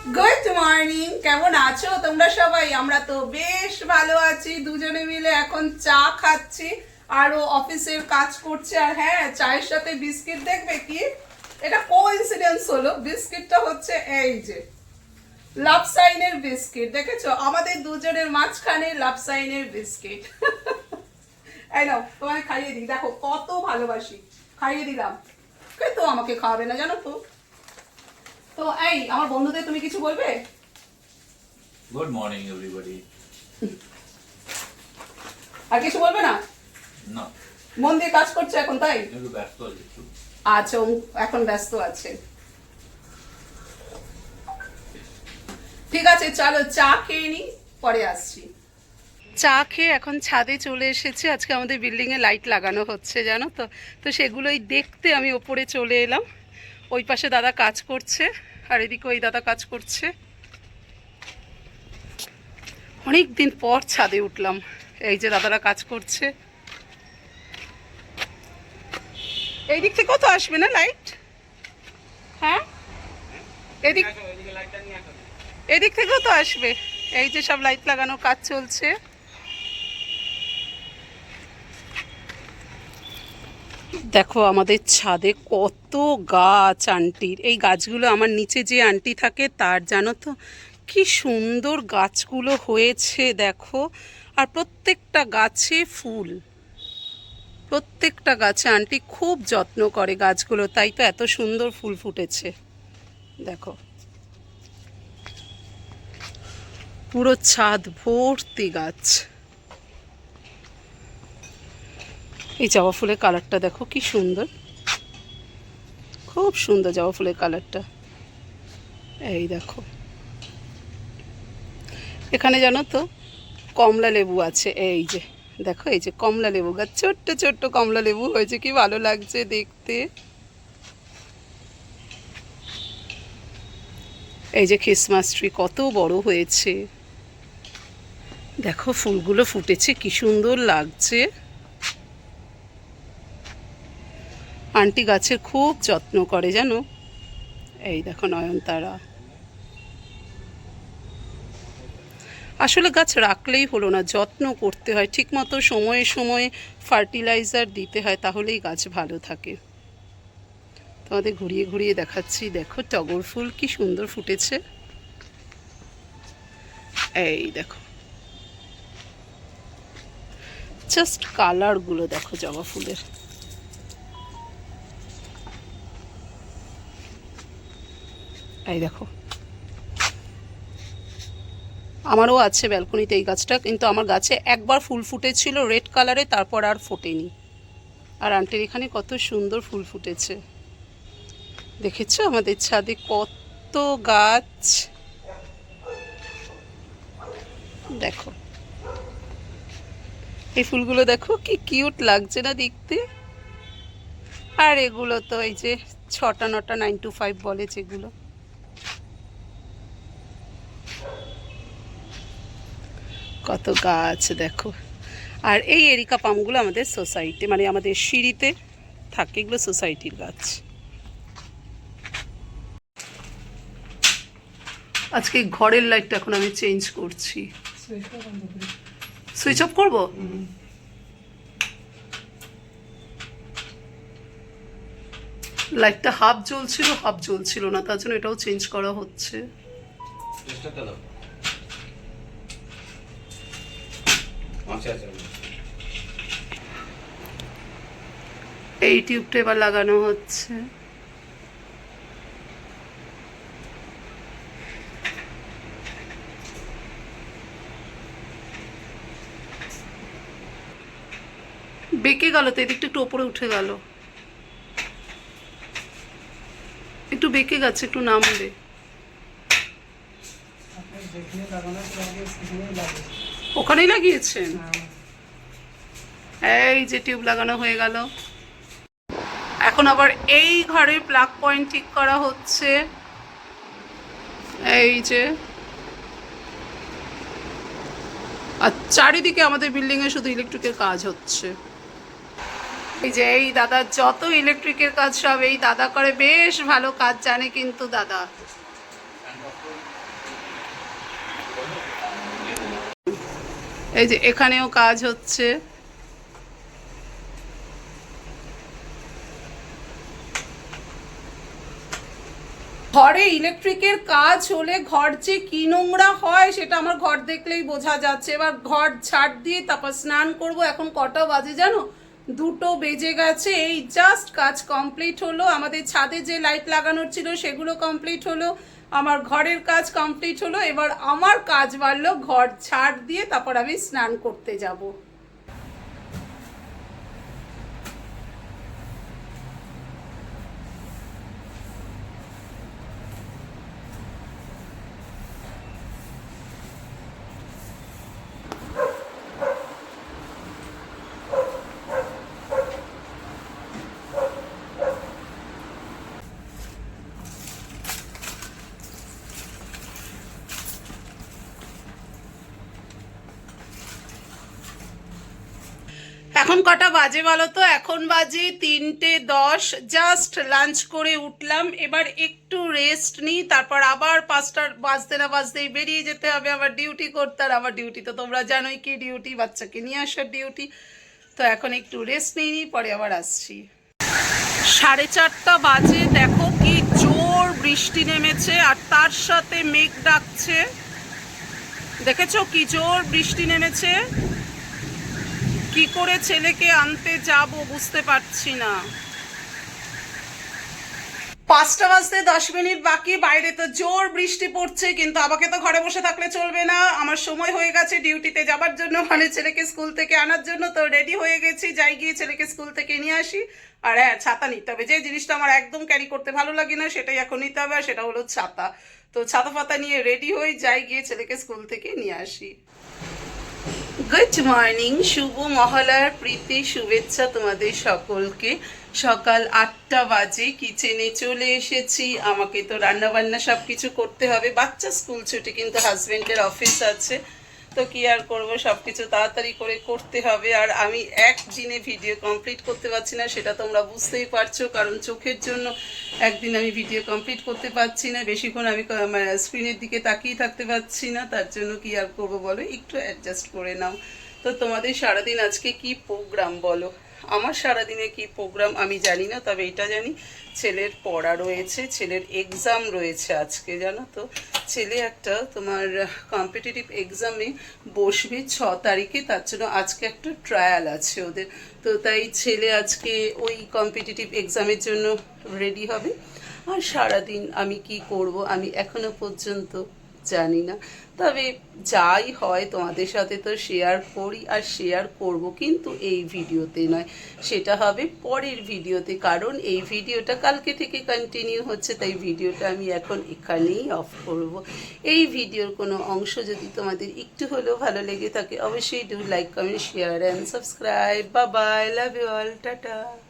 Good morning কেমন আছো তোমরা সবাই? আমরা তো বেশ ভালো আছি। দুজনে মিলে এখন চা খাচ্ছি। আর ও অফিসের কাজ করছে। আর হ্যাঁ চায়ের সাথে বিস্কিট দেখবে কি? এটা কোইন্সিডেন্স হলো। বিস্কিটটা হচ্ছে এই যে লাভ সাইনের বিস্কিট। দেখেছ? আমাদের দুজনের মাঝখানে লাভ সাইনের বিস্কিট। এই নাও তোমায় খাইয়ে দিই। দেখো, কত ভালোবাসি। খাইয়ে দিলাম। তো আমাকে খাওয়াবে না, জানো তো? তো এই আমার বন্ধুদের তুমি কিছু বলবে? গুড মর্নিং এভরিবডি আর কিছু বলবে না? না মন দিয়ে কাজ করছে এখন তাই? ব্যস্ত আছি আচ্ছা এখন ব্যস্ত আছে। ঠিক আছে চলো চা খেয়ে নি পরে আসছি। চা খেয়ে এখন ছাদে চলে এসেছি। আজকে আমাদের বিল্ডিংয়ে লাইট লাগানো হচ্ছে জানো তো? তো সেগুলোই দেখতে আমি ওপরে চলে এলাম। ওই পাশে দাদা কাজ করছে, আর এদিকে ওই দাদা কাজ করছে। অনেক দিন পর ছাদে উঠলাম, এই যে দাদারা কাজ করছে। এই দিক থেকেও তো আসবে না লাইট? হ্যাঁ? এদিক এদিক থেকেও তো আসবে, এই যে সব লাইট লাগানো কাজ চলছে। দেখো আমাদের ছাদে কত গাছ আন্টির এই গাছগুলো আমার নিচে যে আন্টি থাকে তার, জানো তো? কি সুন্দর গাছগুলো হয়েছে, দেখো। আর প্রত্যেকটা গাছে ফুল। প্রত্যেকটা গাছে আন্টি খুব যত্ন করে গাছগুলো, তাই তো এত সুন্দর ফুল ফুটেছে। দেখো। পুরো ছাদ ভর্তি গাছ। এই জবা ফুলের কালারটা দেখো, কি সুন্দর। খুব সুন্দর জবা ফুলের কালারটা। এই দেখো। এখানে জানো তো, কমলা লেবু আছে, এই যে। দেখো, এই যে কমলা লেবু গাছ, ছোট্ট ছোট্ট কমলা লেবু হয়েছে, কি ভালো লাগছে দেখতে। এই যে খ্রিসমাস ট্রি কত বড় হয়েছে। দেখো, ফুলগুলো ফুটেছে, কি সুন্দর লাগছে। আন্টি গাছের খুব যত্ন করে জানো? এই দেখো নয়নতারা। আসলে গাছ রাখলেই হলো না, যত্ন করতে হয়। ঠিকমতো সময়ে সময়ে ফার্টিলাইজার দিতে হয়, তাহলেই গাছ ভালো থাকে। তোমাদের ঘুরিয়ে ঘুরিয়ে দেখাচ্ছি, দেখো টগর ফুল কি সুন্দর ফুটেছে। এই দেখো। জাস্ট কালারগুলো দেখো জবা ফুলের। এই দেখো। আমারও আছে ব্যালকনিতে এই গাছটা, কিন্তু আমার গাছে একবার ফুল ফুটেছিল রেড কালারে, তারপর আর ফোটেনি। আর আন্টির এখানে কত সুন্দর ফুল ফুটেছে। দেখেছ আমাদের ছাদে কত গাছ? দেখো। এই ফুলগুলো দেখো, কি কিউট লাগছে না দেখতে? আর এগুলো তো এই যে ছটা নটা, নাইন টু ফাইভ বলে যেগুলো। কত গাছ, দেখো। আর এই এরিকা পামগুলো আমাদের সোসাইটি মানে আমাদের সিঁড়িতে থাকে এগুলো সোসাইটির গাছ। আজকে ঘরের লাইটটা এখন আমি চেঞ্জ করছি। সুইচ অফ করব? লাইটটা হাফ জ্বলছিল হাফ জ্বলছিল না, তার জন্য এটাও চেঞ্জ করা হচ্ছে আচ্ছা আচ্ছা এই টিউবটা এবার লাগানো হচ্ছে। বেঁকে গেল তো, এদিকটা একটু ওপরে উঠে গেল। একটু বেঁকে গেছে, একটু নামবে। ওখানেই লাগিয়েছেন? এই যে টিউব লাগানো হয়ে গেল। এখন আবার এই ঘরে প্লাগ পয়েন্ট ঠিক করা হচ্ছে। এই যে। আর চারিদিকে আমাদের বিল্ডিংয়ে শুধু ইলেকট্রিকের কাজ হচ্ছে। এই যে, এই দাদার যত ইলেকট্রিকের কাজ সব এই দাদা করে, বেশ ভালো কাজ জানে কিন্তু দাদা। এই যে এখানেও কাজ হচ্ছে। ঘরে ইলেকট্রিকের কাজ হলে ঘর যে কি নোংরা হয় সেটা আমার ঘর দেখলেই বোঝা যাচ্ছে। এবার ঘর ছাড় দিয়ে তারপর স্নান করব। এখন কটা বাজে জানো? দুটো বেজে গেছে, এই জাস্ট কাজ কমপ্লিট হলো। আমাদের ছাদে যে লাইট লাগানোর ছিল সেগুলো কমপ্লিট হলো। আমার ঘরের কাজ কমপ্লিট হলো। এবার আমার কাজ বাড়লো, ঘর ছাড় দিয়ে তারপর আমি স্নান করতে যাব। এখন কটা বাজে বলো তো? এখন বাজে তিনটে দশ। জাস্ট লাঞ্চ করে উঠলাম। এবার একটু রেস্ট নিই। তারপর আবার পাঁচটার বাজতে না বাজতেই বেরিয়ে যেতে হবে আবার ডিউটি করতে। আর আবার ডিউটি তো তোমরা জানোই কি ডিউটি বাচ্চাকে নিয়ে আসার ডিউটি তো এখন একটু রেস্ট নিই নি, পরে আবার আসছি। সাড়ে চারটা বাজে। দেখো কি জোর বৃষ্টি নেমেছে। আর তার সাথে মেঘ ডাকছে। দেখেছ কি জোর বৃষ্টি নেমেছে? কি করে ছেলেকে আনতে যাব বুঝতে পারছি না। পাঁচটা বাজতে দশ মিনিট বাকি, বাইরে তো জোর বৃষ্টি পড়ছে, কিন্তু আমাকে তো ঘরে বসে থাকলে চলবে না। আমার সময় হয়ে গেছে ডিউটিতে যাবার জন্য মানে ছেলেকে স্কুল থেকে আনার জন্য তো রেডি হয়ে গেছি। যাই গিয়ে ছেলেকে স্কুল থেকে নিয়ে আসি। আর হ্যাঁ ছাতা নিতে হবে। যে জিনিসটা আমার একদম ক্যারি করতে ভালো লাগে না, সেটাই এখন নিতে হবে, আর সেটা হলো ছাতা। তো ছাতা ফাতা নিয়ে রেডি হয়ে যাই গিয়ে ছেলেকে স্কুল থেকে নিয়ে আসি। গুড মর্নিং, শুভ মহালয়ার প্রীতি, শুভেচ্ছা তোমাদের সকলকে। সকাল আটটা বাজে, কিচেনে চলে এসেছি। আমাকে তো রান্নাবান্না সব কিছু করতে হবে। বাচ্চা স্কুল ছুটি, কিন্তু হাজবেন্ডের অফিস আছে। তো কি আর করব সব কিছু তাড়াতাড়ি করে করতে হবে। আর আমি একদিনে ভিডিও কমপ্লিট করতে পারছি না, সেটা তোমরা বুঝতেই পারছ, কারণ চোখের জন্য একদিন আমি ভিডিও কমপ্লিট করতে পারছি না, বেশিক্ষণ আমি স্ক্রিনের দিকে তাকিয়ে থাকতে পারছি না, তার জন্য কি আর করব বলো? একটু অ্যাডজাস্ট করে নাও। তো তোমাদের সারাদিন আজকে কি প্রোগ্রাম বলো? আমার সারাদিনে কি প্রোগ্রাম আমি জানি না, তবে এটা জানি। ছেলের পড়া রয়েছে, ছেলের এক্সাম রয়েছে আজকে, জানো তো। ছেলে একটা তোমার কম্পিটিটিভ এক্সামে বসবে ছ তারিখে, তার জন্য আজকে একটা ট্রায়াল আছে ওদের। তো তাই ছেলে আজকে ওই কম্পিটিটিভ এক্সামের জন্য রেডি হবে। আর সারাদিন আমি কি করব, আমি এখনও পর্যন্ত জানি না। তবে যাই হয়, তোমাদের সাথে তো শেয়ার করি আর শেয়ার করব, কিন্তু এই ভিডিওতে নয়। সেটা হবে পরের ভিডিওতে, কারণ এই ভিডিওটা কালকে থেকে কন্টিনিউ হচ্ছে, তাই ভিডিওটা আমি এখন এখানেই অফ করব। এই ভিডিওর কোনো অংশ যদি তোমাদের একটু হলেও ভালো লেগে থাকে, অবশ্যই do like comment share and subscribe Babai love you all tata.